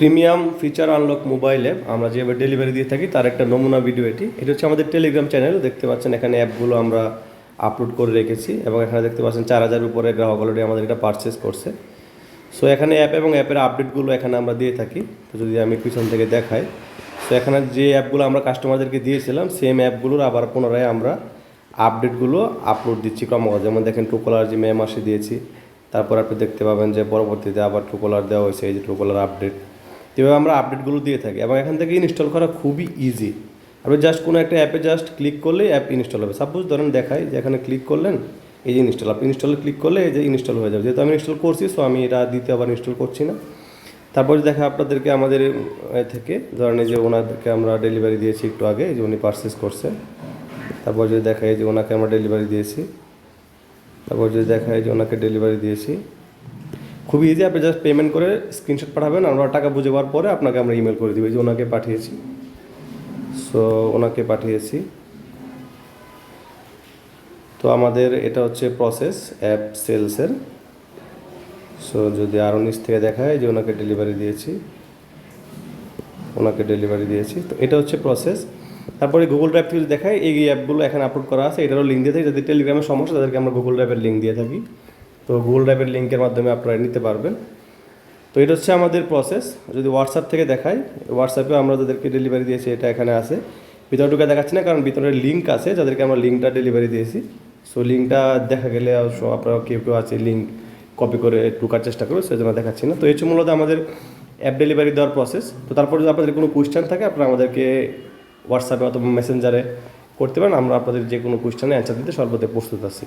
Premium feature unlock mobile app আমরা যেভাবে delivery দিয়ে থাকি, তার একটা নমুনা ভিডিও এটি। এটি হচ্ছে আমাদের টেলিগ্রাম চ্যানেল দেখতে পাচ্ছেন এখানে অ্যাপগুলো আমরা আপলোড করে রেখেছি এবং এখানে দেখতে পাচ্ছেন চার হাজার উপরে গ্রাহক অলরেডি আমাদের এটা পারচেস করছে। সো এখানে অ্যাপ এবং অ্যাপের আপডেটগুলো এখানে আমরা দিয়ে থাকি, তো যদি আমি পিছন থেকে দেখাই। তো এখানে যে অ্যাপগুলো আমরা কাস্টমারদেরকে দিয়েছিলাম সেম অ্যাপগুলোর আবার পুনরায় আমরা আপডেটগুলো আপলোড দিচ্ছি ক্রমাগত। যেমন দেখেন ট্রুকলার যে মে মাসে দিয়েছি, তারপর আপনি দেখতে পাবেন যে পরবর্তীতে আবার ট্রুকলার দেওয়া হয়েছে, এই যে ট্রুকলার আপডেট এভাবে আমরা আপডেটগুলো দিয়ে থাকি। এবং এখান থেকে ইনস্টল করা খুবই ইজি আপনি জাস্ট কোনো একটা অ্যাপে জাস্ট ক্লিক করলেই অ্যাপ ইনস্টল হবে। সাপোজ ধরেন দেখাই যে এখানে ক্লিক করলেন, এই যে ইনস্টল আপনি ইনস্টলে ক্লিক করলে এই যে ইনস্টল হয়ে যাবে। যেহেতু আমি ইনস্টল করছি সো আমি এটা আবার ইনস্টল করছি না। তারপর দেখা আপনাদেরকে আমাদের থেকে, ধরেন যে ওনাদেরকে আমরা ডেলিভারি দিয়েছি একটু আগে যে উনি পারচেস করছে। তারপর যদি দেখা এই যে ওনাকে আমরা ডেলিভারি দিয়েছি। তারপর যদি দেখা এই যে ওনাকে ডেলিভারি দিয়েছি। খুবই ইজি আপনি জাস্ট পেমেন্ট করে স্ক্রিনশট পাঠাবেন, আমরা টাকা বুঝে পাওয়ার পরে আপনাকে আমরা ইমেল করে দিব যে ওনাকে পাঠিয়েছি। সো ওনাকে পাঠিয়েছি। তো আমাদের এটা হচ্ছে প্রসেস অ্যাপ সেলসের সো যদি আরও নিচ থেকে দেখায় যে ওনাকে ডেলিভারি দিয়েছি, ওনাকে ডেলিভারি দিয়েছি, তো এটা হচ্ছে প্রসেস তারপরে গুগল ড্রাইভ থেকে যদি দেখায়, এই অ্যাপগুলো এখানে আপলোড করা আছে, এটারও লিঙ্ক দিয়ে থাকি। যাদের টেলিগ্রামের সমস্যা, তাদেরকে আমরা গুগল ড্রাইভের লিঙ্ক দিয়ে থাকি। তো গুগল ড্রাইভের লিঙ্কের মাধ্যমে আপনারা নিতে পারবেন। তো এটা হচ্ছে আমাদের প্রসেস যদি হোয়াটসঅ্যাপ থেকে দেখাই হোয়াটসঅ্যাপে আমরা যাদেরকে ডেলিভারি দিয়েছি, এটা এখানে আছে। ভিতরে ঢুকে দেখাচ্ছি না, কারণ ভিতরে লিঙ্ক আছে, যাদেরকে আমরা লিঙ্কটা ডেলিভারি দিয়েছি। সো লিঙ্কটা দেখা গেলে আপনারা কেউ কেউ আছে লিঙ্ক কপি করে ঢুকার চেষ্টা করবে, সেজন্য দেখাচ্ছি না। তো এই হচ্ছে মূলত আমাদের অ্যাপ ডেলিভারি দেওয়ার প্রসেস তো তারপর যদি আপনাদের কোনো কোয়েশ্চেন থাকে, আপনারা আমাদেরকে হোয়াটসঅ্যাপে অথবা মেসেঞ্জারে করতে পারেন। আমরা আপনাদের যে কোনো কোয়েশ্চেনে অ্যান্সার দিতে সর্বদা প্রস্তুত আছি।